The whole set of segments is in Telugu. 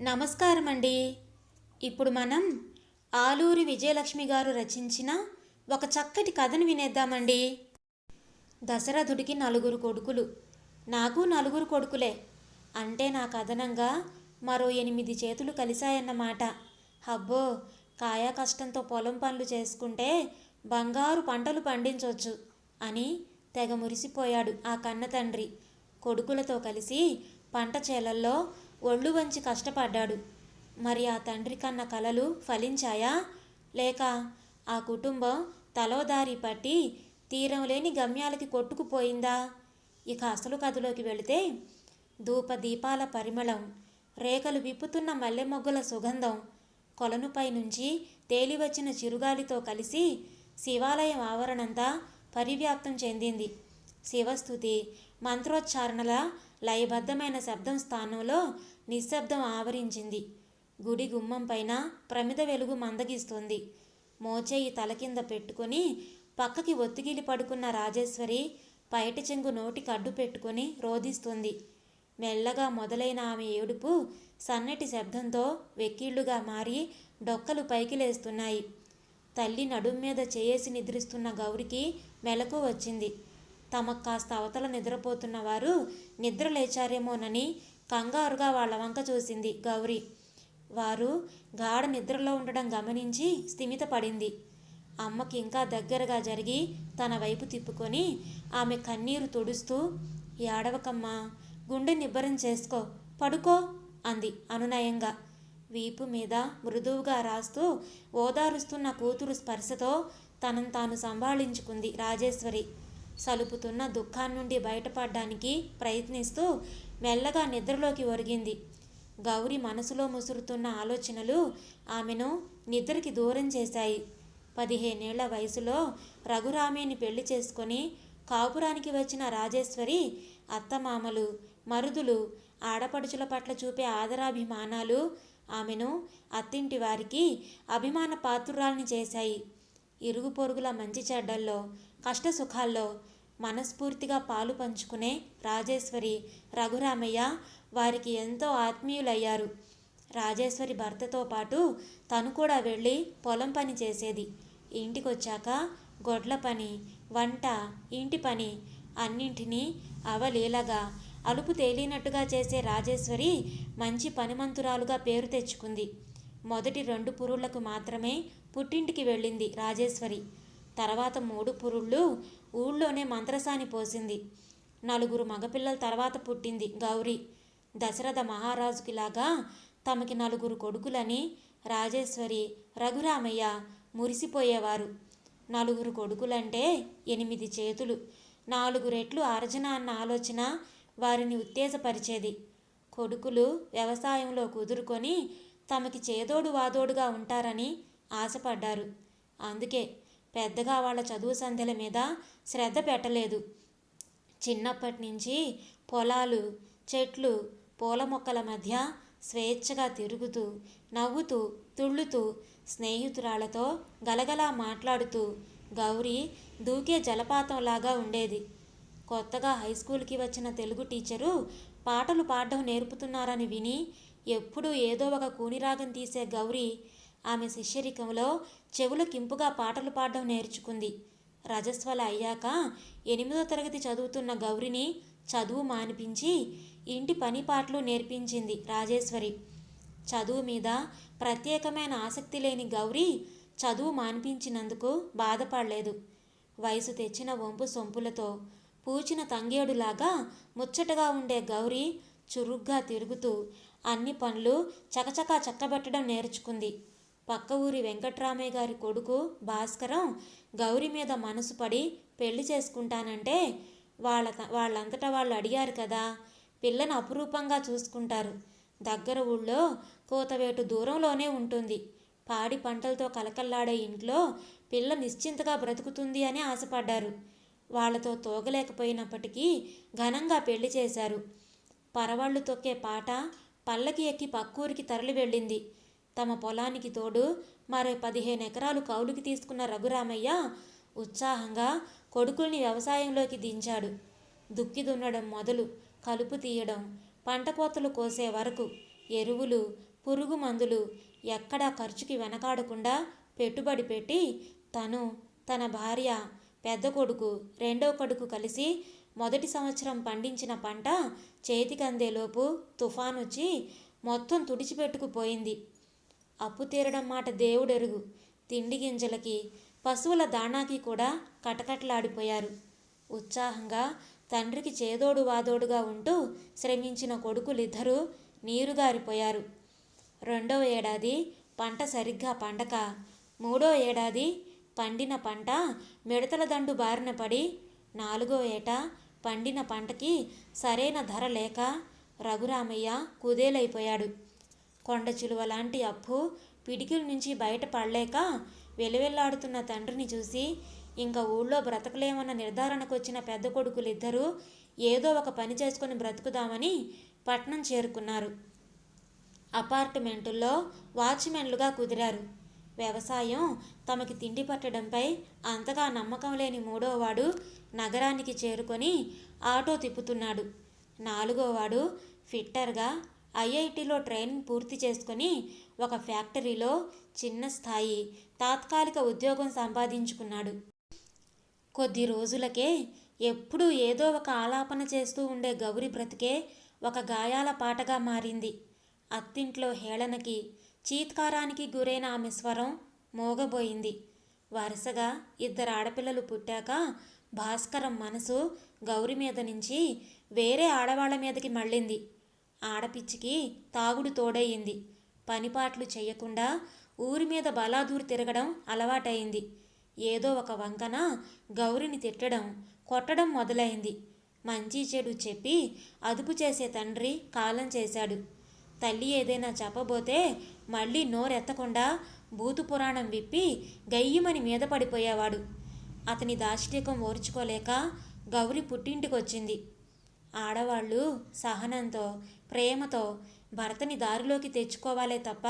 నమస్కారం అండి ఇప్పుడు మనం ఆలూరి విజయలక్ష్మి గారు రచించిన ఒక చక్కటి కథను వినేద్దామండి. దశరథుడికి నలుగురు కొడుకులు. నాకు నలుగురు కొడుకులే. అంటే నా కథనంగా మరో ఎనిమిది చేతులు కలిశాయన్నమాట. అబ్బో కాయా కష్టంతో పొలం పనులు చేసుకుంటే బంగారు పంటలు పండించవచ్చు అని తెగ మురిసిపోయాడు ఆ కన్న తండ్రి. కొడుకులతో కలిసి పంట చేలల్లో ఒళ్ళు వంచి కష్టపడ్డాడు. మరి ఆ తండ్రి కన్న కలలు ఫలించాయా? లేక ఆ కుటుంబం తలోదారి పట్టి తీరం లేని గమ్యాలకి కొట్టుకుపోయిందా? ఇక అసలు కథలోకి వెళితే ధూప దీపాల పరిమళం రేఖలు విప్పుతున్న మల్లె మొగ్గల సుగంధం కొలనుపై నుంచి తేలివచ్చిన చిరుగాలితో కలిసి శివాలయం ఆవరణంతా పరివ్యాప్తం చెందింది. శివస్థుతి మంత్రోచ్చారణల లయబద్ధమైన శబ్దం స్థానంలో నిశ్శబ్దం ఆవరించింది. గుడి గుమ్మం పైన ప్రమిద వెలుగు మందగిస్తుంది. మోచేయి తల కింద పెట్టుకొని పక్కకి ఒత్తిగిలి పడుకున్న రాజేశ్వరి పైట చెంగు నోటికి అడ్డు పెట్టుకొని రోధిస్తుంది. మెల్లగా మొదలైన ఆమె ఏడుపు సన్నటి శబ్దంతో వెక్కిళ్ళుగా మారి డొక్కలు పైకి లేస్తున్నాయి. తల్లి నడుం మీద చేయేసి నిద్రిస్తున్న గౌరికి మెలకు వచ్చింది. తమకు కాస్త అవతల నిద్రపోతున్న వారు నిద్ర లేచారేమోనని కంగారుగా వాళ్ళ వంక చూసింది గౌరీ. వారు గాఢ నిద్రలో ఉండడం గమనించి స్థిమిత పడింది అమ్మకి ఇంకా దగ్గరగా జరిగి తన వైపు తిప్పుకొని ఆమె కన్నీరు తుడుస్తూ ఏడవకమ్మా గుండె నిబ్బరం చేసుకో పడుకో అంది అనునయంగా. వీపు మీద మృదువుగా రాస్తూ ఓదారుస్తున్న కూతురు స్పర్శతో తనను తాను సంభాళించుకుంది రాజేశ్వరి. సలుపుతున్న దుఃఖాన్నుండి బయటపడడానికి ప్రయత్నిస్తూ మెల్లగా నిద్రలోకి ఒరిగింది. గౌరి మనసులో ముసురుతున్న ఆలోచనలు ఆమెను నిద్రకి దూరం చేశాయి. పదిహేనేళ్ళ వయసులో రఘురామేని పెళ్ళి చేసుకొని కాపురానికి వచ్చిన రాజేశ్వరి అత్తమామలు మరుదులు ఆడపడుచుల పట్ల చూపే ఆదరాభిమానాలు ఆమెను అత్తింటి వారికి అభిమాన పాత్రురాల్ని చేశాయి. ఇరుగు పొరుగుల మంచి చెడ్డల్లో కష్ట సుఖాల్లో మనస్ఫూర్తిగా పాలు పంచుకునే రాజేశ్వరి రఘురామయ్య వారికి ఎంతో ఆత్మీయులయ్యారు. రాజేశ్వరి భర్తతో పాటు తను కూడా వెళ్ళి పొలం పని చేసేది. ఇంటికొచ్చాక గొడ్ల పని వంట ఇంటి పని అన్నింటినీ అవలీలగా అలుపు తేలినట్టుగా చేసే రాజేశ్వరి మంచి పనిమంతురాలుగా పేరు తెచ్చుకుంది. మొదటి రెండు పురుళ్ళకు మాత్రమే పుట్టింటికి వెళ్ళింది రాజేశ్వరి. తర్వాత మూడు పురుళ్ళు ఊళ్ళోనే మంత్రసాని పోసింది. నలుగురు మగపిల్లల తర్వాత పుట్టింది గౌరీ. దశరథ మహారాజుకిలాగా తమకి నలుగురు కొడుకులని రాజేశ్వరి రఘురామయ్య మురిసిపోయేవారు. నలుగురు కొడుకులంటే ఎనిమిది చేతులు. నాలుగు రెట్లు అర్జన అన్న ఆలోచన వారిని ఉత్తేజపరిచేది. కొడుకులు వ్యవసాయంలో కుదురుకొని తమకి చేదోడు వాదోడుగా ఉంటారని ఆశపడ్డారు. అందుకే పెద్దగా వాళ్ళ చదువు సంధ్యల మీద శ్రద్ధ పెట్టలేదు. చిన్నప్పటి నుంచి పొలాలు చెట్లు పూల మొక్కల మధ్య స్వేచ్ఛగా తిరుగుతూ నవ్వుతూ తుళ్ళుతూ స్నేహితురాలతో గలగలా మాట్లాడుతూ గౌరీ దూకే జలపాతంలాగా ఉండేది. కొత్తగా హై స్కూల్కి వచ్చిన తెలుగు టీచరు పాటలు పాడడం నేర్పుతున్నారని విని ఎప్పుడూ ఏదో ఒక కూనిరాగం తీసే గౌరీ ఆమె శిష్యరికంలో చెవులకింపుగా పాటలు పాడడం నేర్చుకుంది. రజస్వల అయ్యాక ఎనిమిదో తరగతి చదువుతున్న గౌరిని చదువు మానిపించి ఇంటి పని పాటలు నేర్పించింది రాజేశ్వరి. చదువు మీద ప్రత్యేకమైన ఆసక్తి లేని గౌరీ చదువు మానిపించినందుకు బాధపడలేదు. వయసు తెచ్చిన వంపు సొంపులతో పూచిన తంగేడులాగా ముచ్చటగా ఉండే గౌరీ చురుగ్గా తిరుగుతూ అన్ని పనులు చకచకా చక్కబెట్టడం నేర్చుకుంది. పక్క ఊరి వెంకట్రామయ్య గారి కొడుకు భాస్కరం గౌరి మీద మనసు పడి పెళ్ళి చేసుకుంటానంటే వాళ్ళ వాళ్ళంతటా వాళ్ళు అడిగారు కదా. పిల్లను అపురూపంగా చూసుకుంటారు. దగ్గర ఊళ్ళో కోతవేటు దూరంలోనే ఉంటుంది. పాడి పంటలతో కలకల్లాడే ఇంట్లో పిల్ల నిశ్చింతగా బ్రతుకుతుంది అని ఆశపడ్డారు. వాళ్ళతో తోగలేకపోయినప్పటికీ ఘనంగా పెళ్ళి చేశారు. పరవాళ్ళు తొక్కే పాట పల్లకి ఎక్కి పక్కూరికి తరలి వెళ్ళింది. తమ పొలానికి తోడు మరో పదిహేను ఎకరాలు కౌలుకి తీసుకున్న రఘురామయ్య ఉత్సాహంగా కొడుకుల్ని వ్యవసాయంలోకి దించాడు. దుక్కి దున్నడం మొదలు కలుపు తీయడం పంట కోతలు కోసే వరకు ఎరువులు పురుగు మందులు ఎక్కడా ఖర్చుకి వెనకాడకుండా పెట్టుబడి పెట్టి తను తన భార్య పెద్ద కొడుకు రెండో కొడుకు కలిసి మొదటి సంవత్సరం పండించిన పంట చేతికందేలోపు తుఫాన్ వచ్చి మొత్తం తుడిచిపెట్టుకుపోయింది. అప్పు తీరడం మాట దేవుడెరుగు. తిండి గింజలకి పశువుల దాణాకి కూడా కటకటలాడిపోయారు. ఉత్సాహంగా తండ్రికి చేదోడు వాదోడుగా ఉంటూ శ్రమించిన కొడుకులిద్దరూ నీరుగారిపోయారు. రెండో ఏడాది పంట సరిగ్గా పండక మూడో ఏడాది పండిన పంట మిడతల దండు బారిన పడి నాలుగో ఏట పండిన పంటకి సరైన ధర లేక రఘురామయ్య కుదేలైపోయాడు. కొండ చిలువ లాంటి అప్పు పిడికిల నుంచి బయట పడలేక వెలువెల్లాడుతున్న తండ్రిని చూసి ఇంకా ఊళ్ళో బ్రతకలేమన్న నిర్ధారణకు వచ్చిన పెద్ద కొడుకులిద్దరూ ఏదో ఒక పని చేసుకొని బ్రతుకుదామని పట్నం చేరుకున్నారు. అపార్ట్మెంటుల్లో వాచ్మెన్లుగా కుదిరారు. వ్యవసాయం తమకి తిండి పట్టడంపై అంతగా నమ్మకం లేని మూడోవాడు నగరానికి చేరుకొని ఆటో తిప్పుతున్నాడు. నాలుగోవాడు ఫిట్టర్గా ఐఐటిలో ట్రైనింగ్ పూర్తి చేసుకొని ఒక ఫ్యాక్టరీలో చిన్న స్థాయి తాత్కాలిక ఉద్యోగం సంపాదించుకున్నాడు. కొద్ది రోజులకే ఎప్పుడూ ఏదో ఒక ఆలాపన చేస్తూ ఉండే గౌరి బ్రతికే ఒక గాయాల పాటగా మారింది. అత్తింట్లో హేళనకి చీత్కారానికి గురైన ఆమె స్వరం మోగబోయింది. వరుసగా ఇద్దరు ఆడపిల్లలు పుట్టాక భాస్కరం మనసు గౌరి మీద నుంచి వేరే ఆడవాళ్ళ మీదకి మళ్ళింది. ఆడపిచ్చికి తాగుడు తోడయింది. పనిపాట్లు చేయకుండా ఊరి మీద బలాదూరు తిరగడం అలవాటైంది ఏదో ఒక వంకన గౌరిని తిట్టడం కొట్టడం మొదలైంది. మంచి చెడు చెప్పి అదుపు చేసే తండ్రి కాలం చేశాడు. తల్లి ఏదైనా చెప్పబోతే మళ్ళీ నోరెత్తకుండా భూతు పురాణం విప్పి గయ్యమని మీద పడిపోయేవాడు. అతని దాష్టికం ఓర్చుకోలేక గౌరి పుట్టింటికొచ్చింది. ఆడవాళ్ళు సహనంతో ప్రేమతో భర్తని దారిలోకి తెచ్చుకోవాలే తప్ప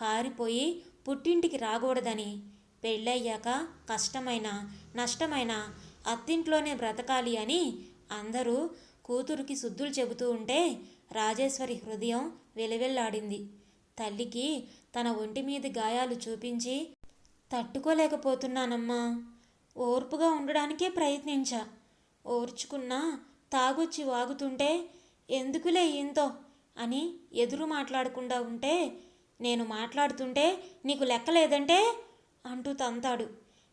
పారిపోయి పుట్టింటికి రాకూడదని. పెళ్ళయ్యాక కష్టమైన నష్టమైన అత్తింట్లోనే బ్రతకాలి అని అందరూ కూతురికి శుద్ధులు చెబుతూ ఉంటే రాజేశ్వరి హృదయం వెలువెల్లాడింది. తల్లికి తన ఒంటి మీద గాయాలు చూపించి తట్టుకోలేకపోతున్నానమ్మా. ఓర్పుగా ఉండడానికే ప్రయత్నించా. ఓర్చుకున్నా తాగొచ్చి వాగుతుంటే ఎందుకులే ఇంతో అని ఎదురు మాట్లాడకుండా ఉంటే నేను మాట్లాడుతుంటే నీకు లెక్కలేదంటే అంటూ తంతాడు.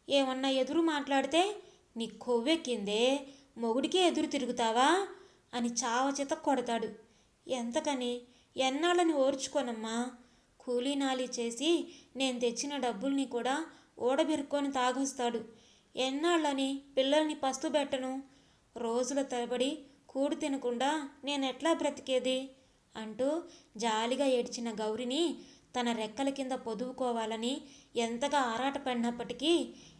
ఏమన్నా ఎదురు మాట్లాడితే నీ కొవ్వెక్కిందే మొగుడికే ఎదురు తిరుగుతావా అని చావచిత కొడతాడు. ఎంతకని? ఎన్నాళ్ళని ఓర్చుకోనమ్మా? కూలీనాలి చేసి నేను తెచ్చిన డబ్బుల్ని కూడా ఓడబెరుక్కొని తాగొస్తాడు. ఎన్నాళ్ళని పిల్లల్ని పస్తు పెట్టను రోజుల తరబడి కూడు తినకుండా నేనెట్లా బ్రతికేది? అంటూ జాలిగా ఏడ్చిన గౌరిని తన రెక్కల కింద పొదువుకోవాలని ఎంతగా ఆరాటపడినప్పటికీ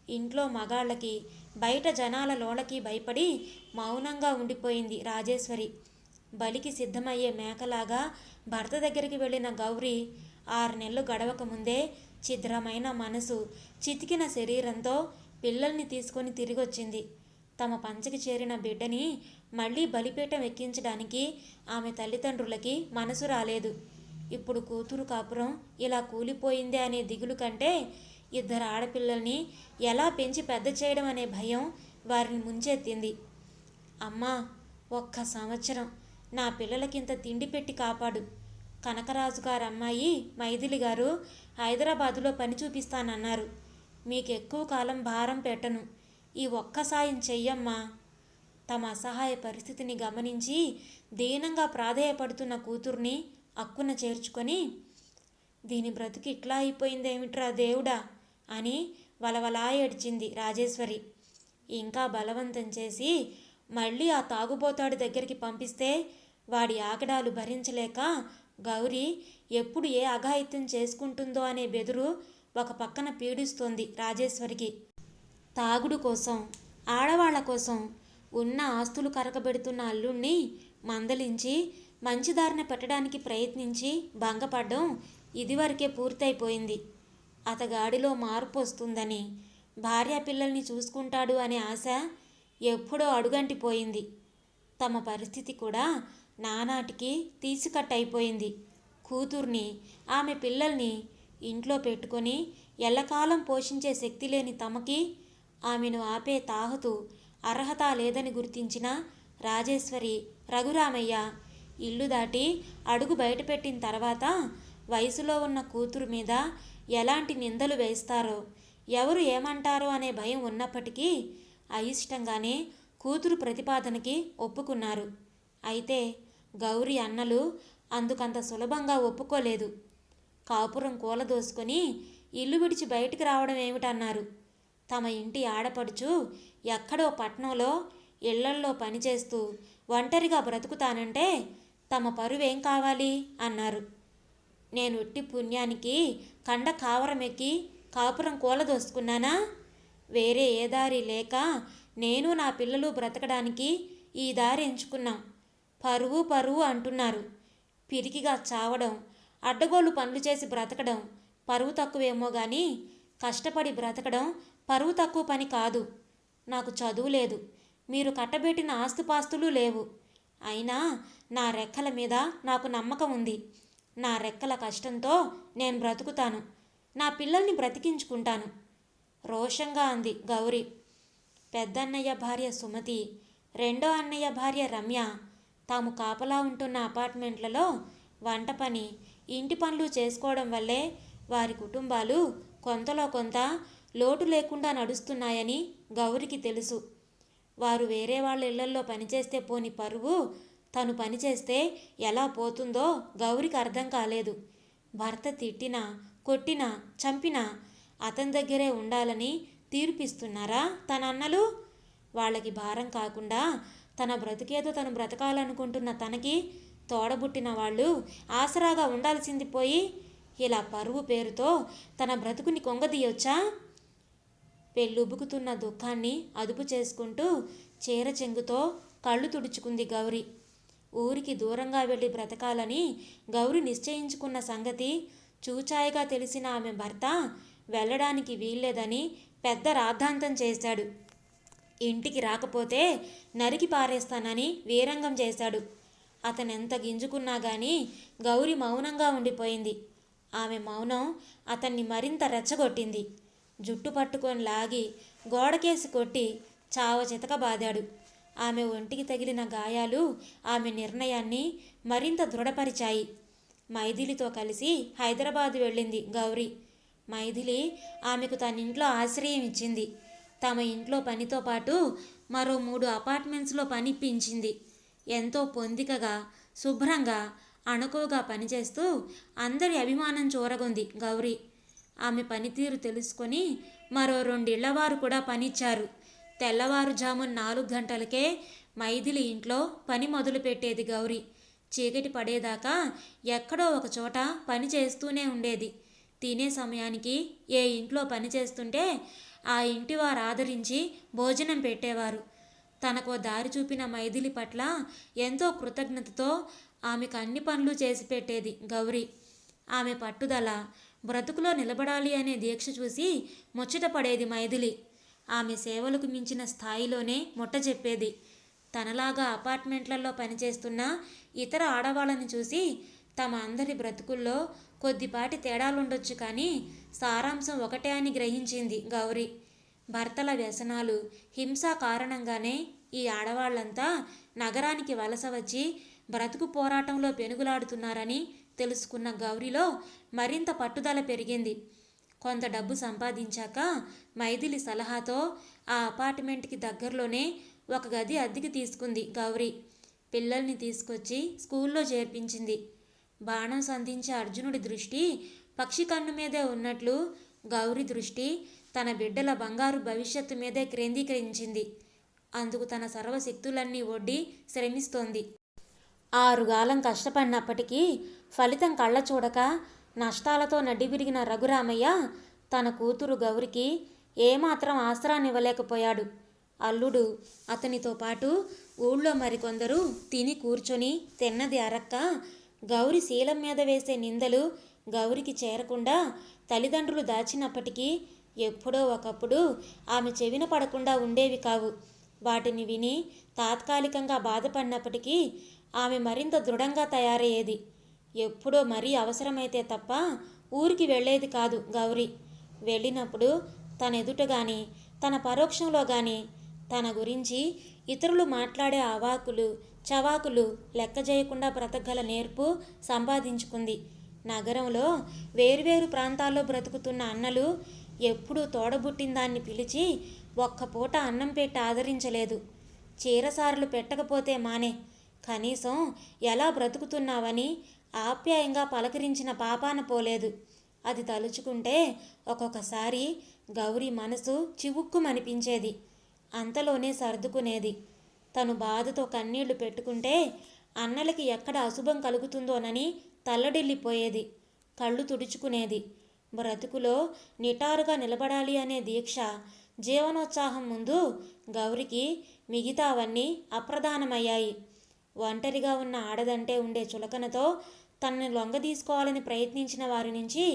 ఇంట్లో మగాళ్ళకి బయట జనాల లోలకి భయపడి మౌనంగా ఉండిపోయింది రాజేశ్వరి. బలికి సిద్ధమయ్యే మేకలాగా భర్త దగ్గరికి వెళ్ళిన గౌరి ఆరు నెలలు గడవక ముందే ఛిద్రమైన మనసు చితికిన శరీరంతో పిల్లల్ని తీసుకొని తిరిగొచ్చింది. తమ పంచకి చేరిన బిడ్డని మళ్ళీ బలిపీఠం ఎక్కించడానికి ఆమె తల్లిదండ్రులకి మనసు రాలేదు. ఇప్పుడు కూతురు కాపురం ఇలా కూలిపోయిందే అనే దిగులు కంటే ఇద్దరు ఆడపిల్లల్ని ఎలా పెంచి పెద్ద చేయడం అనే భయం వారిని ముంచెత్తింది. అమ్మా ఒక్క సంవత్సరం నా పిల్లలకింత తిండి పెట్టి కాపాడు. కనకరాజు గారు అమ్మాయి మైథిలి గారు హైదరాబాదులో పని చూపిస్తానన్నారు. మీకు ఎక్కువ కాలం భారం పెట్టను. ఈ ఒక్క సాయం చెయ్యమ్మా. తమ అసహాయ పరిస్థితిని గమనించి దీనంగా ప్రాధేయపడుతున్న కూతుర్ని అక్కున చేర్చుకొని దీని బ్రతికి ఇట్లా అయిపోయిందేమిట్రా దేవుడా? అని వలవలా ఏడ్చింది రాజేశ్వరి. ఇంకా బలవంతం చేసి మళ్ళీ ఆ తాగుబోతాడు దగ్గరికి పంపిస్తే వాడి ఆకడాలు భరించలేక గౌరీ ఎప్పుడు ఏ అఘాయిత్యం చేసుకుంటుందో అనే బెదురు ఒక పక్కన పీడిస్తోంది రాజేశ్వరికి. తాగుడు కోసం ఆడవాళ్ళ కోసం ఉన్న ఆస్తులు కరకబెడుతున్న అల్లుణ్ణి మందలించి మంచిదారిన పెట్టడానికి ప్రయత్నించి భంగపడ్డం ఇదివరకే పూర్తయిపోయింది. అతగాడిలో మార్పు వస్తుందని భార్య పిల్లల్ని చూసుకుంటాడు అనే ఆశ ఎప్పుడో అడుగంటిపోయింది. తమ పరిస్థితి కూడా నానాటికి తీసికట్టయిపోయింది. కూతుర్ని ఆమె పిల్లల్ని ఇంట్లో పెట్టుకొని ఎల్లకాలం పోషించే శక్తి లేని తమకి ఆమెను ఆపే తాహతు అర్హత లేదని గుర్తించిన రాజేశ్వరి రఘురామయ్య ఇల్లు దాటి అడుగు బయటపెట్టిన తర్వాత వయసులో ఉన్న కూతురు మీద ఎలాంటి నిందలు వేస్తారో ఎవరు ఏమంటారో అనే భయం ఉన్నప్పటికీ అయిష్టంగానే కూతురు ప్రతిపాదనకి ఒప్పుకున్నారు. అయితే గౌరీ అన్నలు అందుకంత సులభంగా ఒప్పుకోలేదు. కాపురం కూలదోసుకొని ఇల్లు విడిచి బయటికి రావడం ఏమిటన్నారు తమ ఇంటి ఆడపడుచు ఎక్కడో పట్నంలో ఇళ్ళల్లో పనిచేస్తూ ఒంటరిగా బ్రతుకుతానంటే తమ పరువేం కావాలి? అన్నారు. నేను ఉట్టి పుణ్యానికి కండ కావరమెక్కి కాపురం కూలదోసుకున్నానా? వేరే ఏ దారి లేక నేను నా పిల్లలు బ్రతకడానికి ఈ దారి ఎంచుకున్నాం. పరువు పరువు అంటున్నారు. పిరికిగా చావడం అడ్డగోలు పనులు చేసి బ్రతకడం పరువు తక్కువేమో కానీ కష్టపడి బ్రతకడం పరువు తక్కువ పని కాదు. నాకు చదువు లేదు. మీరు కట్టబెట్టిన ఆస్తుపాస్తులు లేవు. అయినా నా రెక్కల మీద నాకు నమ్మకం ఉంది. నా రెక్కల కష్టంతో నేను బ్రతుకుతాను. నా పిల్లల్ని బ్రతికించుకుంటాను. రోషంగా అంది గౌరీ. పెద్దన్నయ్య భార్య సుమతి రెండో అన్నయ్య భార్య రమ్య తాము కాపలా ఉంటున్న అపార్ట్మెంట్లలో వంట పని ఇంటి పనులు చేసుకోవడం వల్లే వారి కుటుంబాలు కొంతలో కొంత లోటు లేకుండా నడుస్తున్నాయని గౌరికి తెలుసు. వారు వేరే వాళ్ళ ఇళ్ళల్లో పనిచేస్తే పోని పరువు తను పనిచేస్తే ఎలా పోతుందో గౌరికి అర్థం కాలేదు. భర్త తిట్టినా కొట్టినా చంపినా అతని దగ్గరే ఉండాలని తీర్పిస్తున్నారా తన అన్నలు? వాళ్ళకి భారం కాకుండా తన బ్రతికేదో తను బ్రతకాలనుకుంటున్న తనకి తోడబుట్టిన వాళ్ళు ఆసరాగా ఉండాల్సింది పోయి ఇలా పరువు పేరుతో తన బ్రతుకుని కొంగదీయొచ్చా? పెళ్ళుబుకుతున్న దుఃఖాన్ని అదుపు చేసుకుంటూ చీర చెంగుతో కళ్ళు తుడుచుకుంది గౌరి. ఊరికి దూరంగా వెళ్ళి బ్రతకాలని గౌరి నిశ్చయించుకున్న సంగతి చూచాయిగా తెలిసిన ఆమె భర్త వెళ్ళడానికి వీల్లేదని పెద్ద రాద్ధాంతం చేశాడు. ఇంటికి రాకపోతే నరికి పారేస్తానని వీరంగం చేశాడు. అతనెంత గింజుకున్నా గాని గౌరి మౌనంగా ఉండిపోయింది. ఆమె మౌనం అతన్ని మరింత రెచ్చగొట్టింది. జుట్టు పట్టుకొని లాగి గోడకేసి కొట్టి చావ చితకబాదాడు ఆమె ఒంటికి తగిలిన గాయాలు ఆమె నిర్ణయాన్ని మరింత దృఢపరిచాయి. మైథిలితో కలిసి హైదరాబాద్ వెళ్ళింది గౌరీ. మైథిలి ఆమెకు తన ఇంట్లో ఆశ్రయం ఇచ్చింది. తమ ఇంట్లో పనితో పాటు మరో మూడు అపార్ట్మెంట్స్లో పనిప్పించింది ఎంతో పొందికగా శుభ్రంగా అణుకువగా పనిచేస్తూ అందరి అభిమానం చూరగొంది గౌరీ. ఆమె పనితీరు తెలుసుకొని మరో రెండిళ్ళవారు కూడా పనిచ్చారు. తెల్లవారుజామున నాలుగు గంటలకే మైథిలి ఇంట్లో పని మొదలుపెట్టేది గౌరీ. చీకటి పడేదాకా ఎక్కడో ఒక చోట పని చేస్తూనే ఉండేది. తినే సమయానికి ఏ ఇంట్లో పని చేస్తుంటే ఆ ఇంటి వారు ఆదరించి భోజనం పెట్టేవారు. తనకు దారి చూపిన మైథిలి పట్ల ఎంతో కృతజ్ఞతతో ఆమెకు అన్ని పనులు చేసి పెట్టేది గౌరీ. ఆమె పట్టుదల బ్రతుకులో నిలబడాలి అనే దీక్ష చూసి ముచ్చట పడేది మైథిలి. ఆమె సేవలకు మించిన స్థాయిలోనే ముట్ట చెప్పేది. తనలాగా అపార్ట్మెంట్లలో పనిచేస్తున్న ఇతర ఆడవాళ్ళని చూసి తమ అందరి బ్రతుకుల్లో కొద్దిపాటి తేడాలుండొచ్చు కానీ సారాంశం ఒకటే అని గ్రహించింది గౌరీ. భర్తల వ్యసనాలు హింస కారణంగానే ఈ ఆడవాళ్ళంతా నగరానికి వలస వచ్చి బ్రతుకు పోరాటంలో పెనుగులాడుతున్నారని తెలుసుకున్న గౌరీలో మరింత పట్టుదల పెరిగింది. కొంత డబ్బు సంపాదించాక మైథిలి సలహాతో ఆ అపార్ట్మెంట్కి దగ్గరలోనే ఒక గది అద్దెకి తీసుకుంది గౌరీ. పిల్లల్ని తీసుకొచ్చి స్కూల్లో చేర్పించింది. బాణం సంధించే అర్జునుడి దృష్టి పక్షి కన్ను మీదే ఉన్నట్లు గౌరీ దృష్టి తన బిడ్డల బంగారు భవిష్యత్తు మీదే కేంద్రీకరించింది అందుకు తన సర్వశక్తులన్నీ ఒడ్డి శ్రమిస్తోంది. ఆరుగాలం కష్టపడినప్పటికీ ఫలితం కళ్ళ చూడక నష్టాలతో నడ్డివిరిగిన రఘురామయ్య తన కూతురు గౌరికి ఏమాత్రం ఆసరానివ్వలేకపోయాడు అల్లుడు అతనితో పాటు ఊళ్ళో మరికొందరు తిని కూర్చొని తిన్నది అరక్క గౌరి శీలం మీద వేసే నిందలు గౌరికి చేరకుండా తల్లిదండ్రులు దాచినప్పటికీ ఎప్పుడో ఒకప్పుడు ఆమె చెవిన పడకుండా ఉండేవి కావు. వాటిని విని తాత్కాలికంగా బాధపడినప్పటికీ ఆమె మరింత దృఢంగా తయారయ్యేది. ఎప్పుడో మరీ అవసరమైతే తప్ప ఊరికి వెళ్ళేది కాదు గౌరీ. వెళ్ళినప్పుడు తన ఎదుట కానీ తన పరోక్షంలో కానీ తన గురించి ఇతరులు మాట్లాడే అవాకులు చవాకులు లెక్క చేయకుండా బ్రతకగల నేర్పు సంపాదించుకుంది. నగరంలో వేరువేరు ప్రాంతాల్లో బ్రతుకుతున్న అన్నలు ఎప్పుడూ తోడబుట్టిన దాన్ని పిలిచి ఒక్క పూట అన్నం పెట్టి ఆదరించలేదు. చీరసారులు పెట్టకపోతే మానే కనీసం ఎలా బ్రతుకుతున్నావని ఆప్యాయంగా పలకరించిన పాపాన పోలేదు. అది తలుచుకుంటే ఒక్కొక్కసారి గౌరీ మనసు చివుక్కుమనిపించేది. అంతలోనే సర్దుకునేది. తను బాధతో కన్నీళ్ళు పెట్టుకుంటే అన్నలకి ఎక్కడ అశుభం కలుగుతుందోనని తల్లడిల్లిపోయేది. కళ్ళు తుడుచుకునేది. బ్రతుకులో నిటారుగా నిలబడాలి అనే దీక్ష జీవనోత్సాహం ముందు గౌరికి మిగతావన్నీ అప్రధానమయ్యాయి. ఒంటరిగా ఉన్న ఆడదంటే ఉండే చులకనతో తనని లొంగదీసుకోవాలని ప్రయత్నించిన వారి నుంచి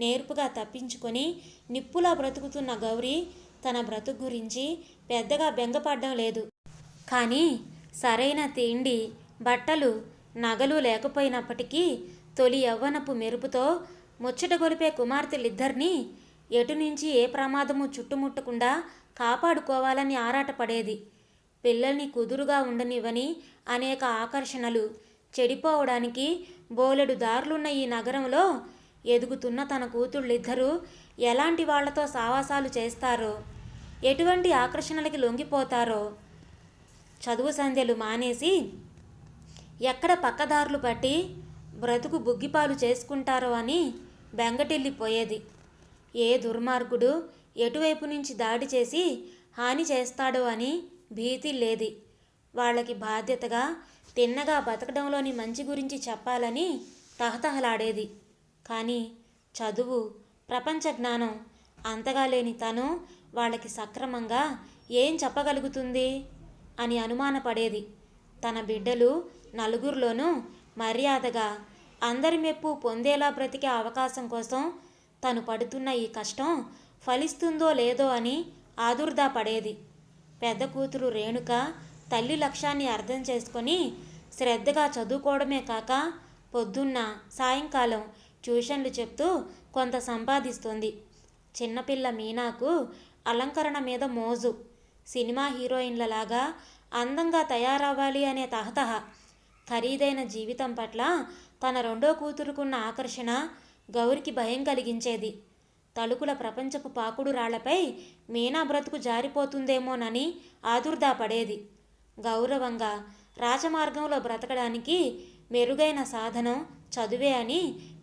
నేర్పుగా తప్పించుకొని నిప్పులా బ్రతుకుతున్న గౌరీ తన బ్రతుకు గురించి పెద్దగా బెంగపడడం లేదు. కానీ సరైన తిండి బట్టలు నగలు లేకపోయినప్పటికీ తొలి యవ్వనపు మెరుపుతో ముచ్చట గొలిపే కుమార్తెలిద్దరినీ ఎటు నుంచి ఏ ప్రమాదము చుట్టుముట్టకుండా కాపాడుకోవాలని ఆరాటపడేది. పిల్లల్ని కుదురుగా ఉండనివ్వని అనేక ఆకర్షణలు. చెడిపోవడానికి బోలెడు దారులున్న ఈ నగరంలో ఎదుగుతున్న తన కూతుళ్ళిద్దరూ ఎలాంటి వాళ్ళతో సావాసాలు చేస్తారో ఎటువంటి ఆకర్షణలకి లొంగిపోతారో చదువు సంధ్యలు మానేసి ఎక్కడ పక్కదారులు పట్టి బ్రతుకు బుగ్గిపాలు చేసుకుంటారో అని బెంగటిల్లిపోయేది. ఏ దుర్మార్గుడు ఎటువైపు నుంచి దాడి చేసి హాని చేస్తాడో అని భీతి లేది. వాళ్ళకి బాధ్యతగా తిన్నగా బతకడంలోని మంచి గురించి చెప్పాలని తహతహలాడేది. కానీ చదువు ప్రపంచ జ్ఞానం అంతగా లేని తను వాళ్ళకి సక్రమంగా ఏం చెప్పగలుగుతుంది అని అనుమానపడేది. తన బిడ్డలు నలుగురిలోనూ మర్యాదగా అందరి మెప్పు పొందేలా బ్రతికే అవకాశం కోసం తను పడుతున్న ఈ కష్టం ఫలిస్తుందో లేదో అని ఆదుర్దా పడేది పెద్ద కూతురు రేణుక తల్లి లక్ష్యాన్ని అర్థం చేసుకొని శ్రద్ధగా చదువుకోవడమే కాక పొద్దున్న సాయంకాలం ట్యూషన్లు చెప్తూ కొంత సంపాదిస్తుంది. చిన్నపిల్ల మీనాకు అలంకరణ మీద మోజు. సినిమా హీరోయిన్లలాగా అందంగా తయారవ్వాలి అనే తహతహ. ఖరీదైన జీవితం పట్ల తన రెండో కూతురుకున్న ఆకర్షణ గౌరికి భయం కలిగించేది. తలుకుల ప్రపంచపు పాకుడు రాళ్ళపై మీనా బ్రతుకు జారిపోతుందేమోనని ఆదుర్దా పడేది. గౌరవంగా రాజమార్గంలో బ్రతకడానికి మెరుగైన సాధనం చదువే అని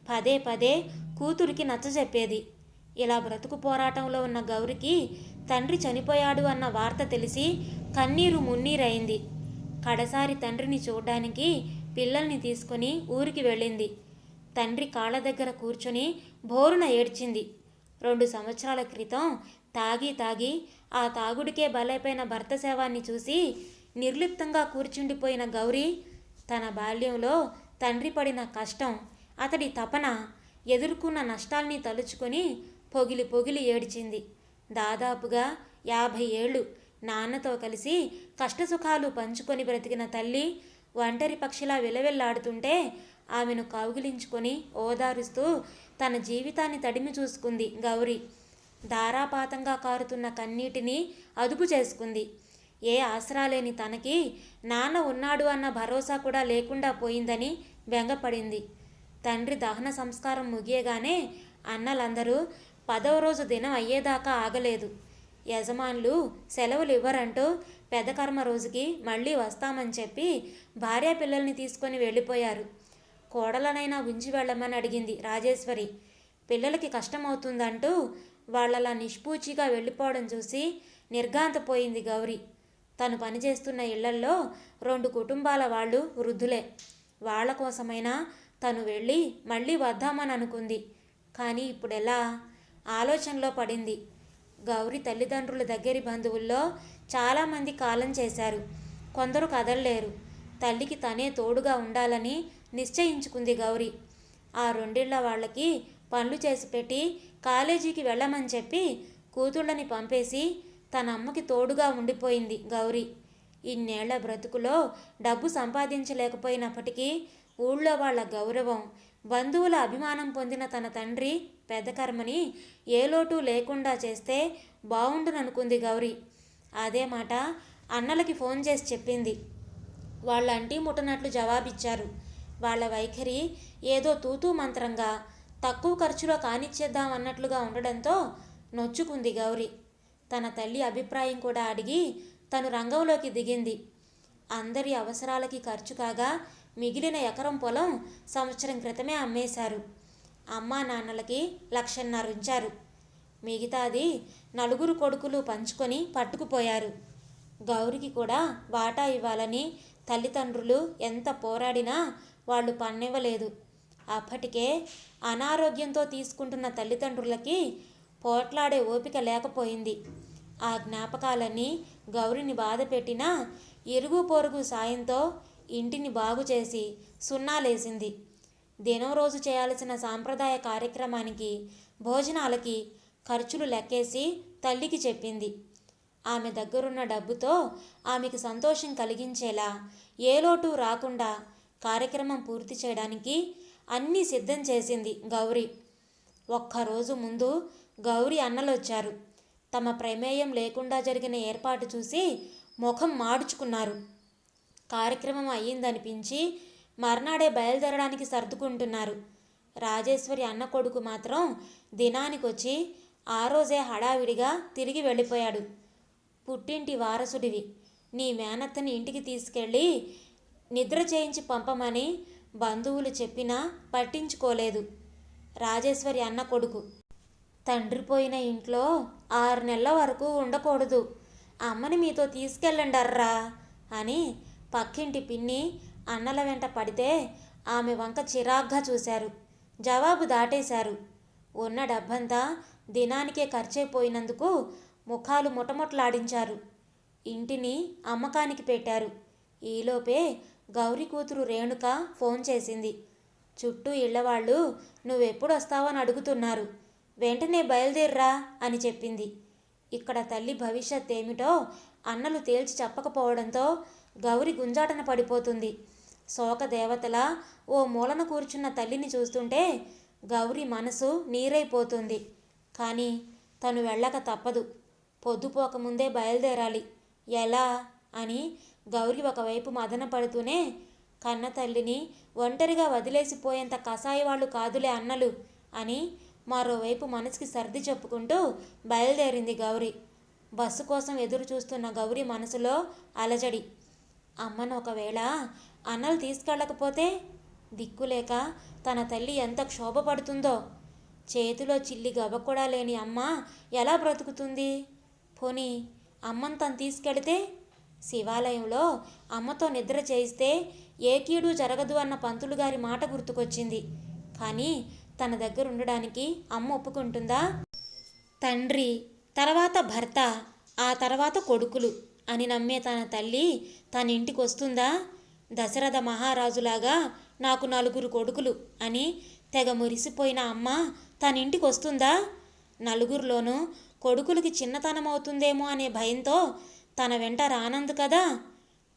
పదే పదే కూతురికి నచ్చజెప్పేది. ఇలా బ్రతుకు పోరాటంలో ఉన్న గౌరికి తండ్రి చనిపోయాడు అన్న వార్త తెలిసి కన్నీరు మున్నీరైంది. కడసారి తండ్రిని చూడ్డానికి పిల్లల్ని తీసుకొని ఊరికి వెళ్ళింది. తండ్రి కాళ్ళ దగ్గర కూర్చొని బోరున ఏడ్చింది. రెండు సంవత్సరాల క్రితం తాగి తాగి ఆ తాగుడికే బలైపోయిన భర్త సేవాన్ని చూసి నిర్లిప్తంగా కూర్చుండిపోయిన గౌరీ తన బాల్యంలో తండ్రి పడిన కష్టం అతడి తపన ఎదుర్కొన్న నష్టాల్ని తలుచుకొని పొగిలి పొగిలి ఏడ్చింది. దాదాపుగా యాభై ఏళ్ళు నాన్నతో కలిసి కష్టసుఖాలు పంచుకొని బ్రతికిన తల్లి ఒంటరి పక్షిలా విలవిల్లాడుతుంటే ఆమెను కౌగిలించుకొని ఓదారుస్తూ తన జీవితాన్ని తడిమి చూసుకుంది గౌరీ. ధారాపాతంగా కారుతున్న కన్నీటిని అదుపు చేసుకుంది. ఏ ఆసరా లేని తనకి నాన్న ఉన్నాడు అన్న భరోసా కూడా లేకుండా పోయిందని బెంగపడింది. తండ్రి దహన సంస్కారం ముగియగానే అన్నలందరూ పదవ రోజు దినం అయ్యేదాకా ఆగలేదు. యజమానులు సెలవులు ఇవ్వరంటూ పెదకర్మ రోజుకి మళ్ళీ వస్తామని చెప్పి భార్య పిల్లల్ని తీసుకొని వెళ్ళిపోయారు. కోడలనైనా ఉంచి వెళ్ళమని అడిగింది రాజేశ్వరి. పిల్లలకి కష్టమవుతుందంటూ వాళ్ళలా నిష్పూచిగా వెళ్ళిపోవడం చూసి నిర్ఘాంతపోయింది గౌరీ. తను పనిచేస్తున్న ఇళ్ళల్లో రెండు కుటుంబాల వాళ్ళు వృద్ధులే. వాళ్ళ కోసమైనా తను వెళ్ళి మళ్ళీ వద్దామని అనుకుంది. కానీ ఇప్పుడెలా? ఆలోచనలో పడింది. గౌరి తల్లిదండ్రుల దగ్గరి బంధువుల్లో చాలామంది కాలం చేశారు. కొందరు కదలలేరు. తల్లికి తనే తోడుగా ఉండాలని నిశ్చయించుకుంది గౌరి. ఆ రెండిళ్ళ వాళ్ళకి పనులు చేసి పెట్టి కాలేజీకి వెళ్ళమని చెప్పి కూతుళ్ళని పంపేసి తన అమ్మకి తోడుగా ఉండిపోయింది గౌరీ. ఇన్నేళ్ళ బ్రతుకులో డబ్బు సంపాదించలేకపోయినప్పటికీ ఊళ్ళో వాళ్ళ గౌరవం బంధువుల అభిమానం పొందిన తన తండ్రి పెద్ద కర్మని ఏ లోటు లేకుండా చేస్తే బాగుండుననుకుంది గౌరీ. అదే మాట అన్నలకి ఫోన్ చేసి చెప్పింది. వాళ్ళ అంటీ ముట్టనట్లు జవాబిచ్చారు. వాళ్ళ వైఖరి ఏదో తూతూ మంత్రంగా తక్కువ ఖర్చులో కానిచ్చేద్దాం అన్నట్లుగా ఉండడంతో నొచ్చుకుంది గౌరి. తన తల్లి అభిప్రాయం కూడా అడిగి తను రంగంలోకి దిగింది. అందరి అవసరాలకి ఖర్చు కాగా మిగిలిన ఎకరం పొలం సంవత్సరం క్రితమే అమ్మేశారు. అమ్మా నాన్నలకి లక్షన్నర ఉంచారు. మిగతాది నలుగురు కొడుకులు పంచుకొని పట్టుకుపోయారు. గౌరికి కూడా వాటా ఇవ్వాలని తల్లిదండ్రులు ఎంత పోరాడినా వాళ్ళు పన్నివ్వలేదు. అప్పటికే అనారోగ్యంతో తీసుకుంటున్న తల్లిదండ్రులకి పోట్లాడే ఓపిక లేకపోయింది. ఆ జ్ఞాపకాలన్నీ గౌరిని బాధ పెట్టినా ఇరుగు పొరుగు సాయంతో ఇంటిని బాగు చేసి సున్నాలేసింది. దినం రోజు చేయాల్సిన సాంప్రదాయ కార్యక్రమానికి భోజనాలకి ఖర్చులు లెక్కేసి తల్లికి చెప్పింది. ఆమె దగ్గరున్న డబ్బుతో ఆమెకు సంతోషం కలిగించేలా ఏ లోటు రాకుండా కార్యక్రమం పూర్తి చేయడానికి అన్నీ సిద్ధం చేసింది గౌరీ. ఒక్కరోజు ముందు గౌరీ అన్నలొచ్చారు. తమ ప్రమేయం లేకుండా జరిగిన ఏర్పాటు చూసి ముఖం మాడుచుకున్నారు. కార్యక్రమం అయ్యిందనిపించి మర్నాడే బయలుదేరడానికి సర్దుకుంటున్నారు. రాజేశ్వరి అన్న కొడుకు మాత్రం దినానికొచ్చి ఆ రోజే హడావిడిగా తిరిగి వెళ్ళిపోయాడు. పుట్టింటి వారసుడివి. నీ మేనత్తని ఇంటికి తీసుకెళ్ళి నిద్ర చేయించి పంపమని బంధువులు చెప్పినా పట్టించుకోలేదు. రాజేశ్వరి అన్న కొడుకు. తండ్రి పోయిన ఇంట్లో ఆరు నెలల వరకు ఉండకూడదు. అమ్మని మీతో తీసుకెళ్ళండర్రా అని పక్కింటి పిన్ని అన్నల వెంట పడితే ఆమె వంక చిరాగ్గా చూశారు. జవాబు దాటేశారు. ఉన్న డబ్బంతా దినానికే ఖర్చయిపోయినందుకు ముఖాలు ముటముటలాడించారు. ఇంటిని అమ్మకానికి పెట్టారు. ఈలోపే గౌరీ కూతురు రేణుక ఫోన్ చేసింది. చుట్టూ ఇళ్ళవాళ్ళు నువ్వెప్పుడు వస్తావని అడుగుతున్నారు. వెంటనే బయలుదేర్రా అని చెప్పింది. ఇక్కడ తల్లి భవిష్యత్ ఏమిటో అన్నలు తేల్చి చెప్పకపోవడంతో గౌరి గుంజాటన పడిపోతుంది. శోక దేవతల ఓ మూలన కూర్చున్న తల్లిని చూస్తుంటే గౌరి మనసు నీరైపోతుంది. కానీ తను వెళ్ళక తప్పదు. పొద్దుపోకముందే బయలుదేరాలి. ఎలా? అని గౌరి ఒకవైపు మదన పడుతూనే కన్న తల్లిని ఒంటరిగా వదిలేసిపోయేంత కషాయి వాళ్ళు కాదులే అన్నలు అని మరోవైపు మనసుకి సర్ది చెప్పుకుంటూ బయలుదేరింది గౌరి. బస్సు కోసం ఎదురు చూస్తున్న గౌరి మనసులో అలజడి. అమ్మను ఒకవేళ అన్నలు తీసుకెళ్ళకపోతే దిక్కులేక తన తల్లి ఎంత క్షోభపడుతుందో చేతిలో చిల్లి గవ్వ కూడా లేని అమ్మ ఎలా బ్రతుకుతుంది? పోనీ అమ్మను తను తీసుకెళితే శివాలయంలో అమ్మతో నిద్ర చేయిస్తే ఏ కీడు జరగదు అన్న పంతులు గారి మాట గుర్తుకొచ్చింది. కానీ తన దగ్గర ఉండడానికి అమ్మ ఒప్పుకుంటుందా? తండ్రి తర్వాత భర్త ఆ తర్వాత కొడుకులు అని నమ్మే తన తల్లి తన ఇంటికి వస్తుందా? దశరథ మహారాజులాగా నాకు నలుగురు కొడుకులు అని తెగ మురిసిపోయిన అమ్మ తన ఇంటికి వస్తుందా నలుగురిలోనూ కొడుకులకి చిన్నతనం అవుతుందేమో అనే భయంతో తన వెంట రానందు కదా?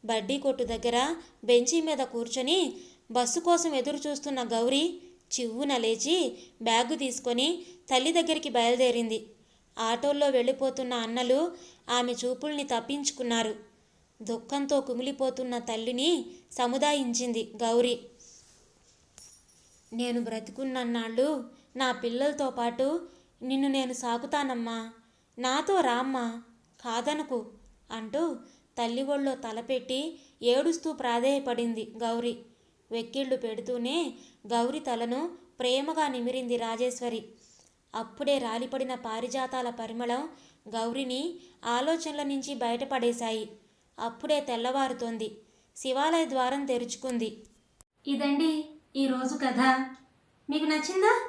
బడ్డీ కొట్టు దగ్గర బెంచీ మీద కూర్చొని బస్సు కోసం ఎదురు చూస్తున్న గౌరీ చివ్వున లేచి బ్యాగు తీసుకొని తల్లి దగ్గరికి బయలుదేరింది. ఆటోల్లో వెళ్ళిపోతున్న అన్నలు ఆమె చూపుల్ని తప్పించుకున్నారు. దుఃఖంతో కుమిలిపోతున్న తల్లిని సముదాయించింది గౌరీ. నేను బ్రతికున్నన్నాళ్ళు నా పిల్లలతో పాటు నిన్ను నేను సాకుతానమ్మా నాతో రామ్మా. కాదనుకు అంటూ తల్లి ఒళ్ళో తలపెట్టి ఏడుస్తూ ప్రాధేయపడింది గౌరి. వెక్కిళ్ళు పెడుతూనే గౌరి తలను ప్రేమగా నిమిరింది రాజేశ్వరి. అప్పుడే రాలిపడిన పారిజాతాల పరిమళం గౌరిని ఆలోచనల నుంచి బయటపడేశాయి. అప్పుడే తెల్లవారుతోంది. శివాలయ ద్వారం తెరుచుకుంది. ఇదండి ఈరోజు కథ. మీకు నచ్చిందా?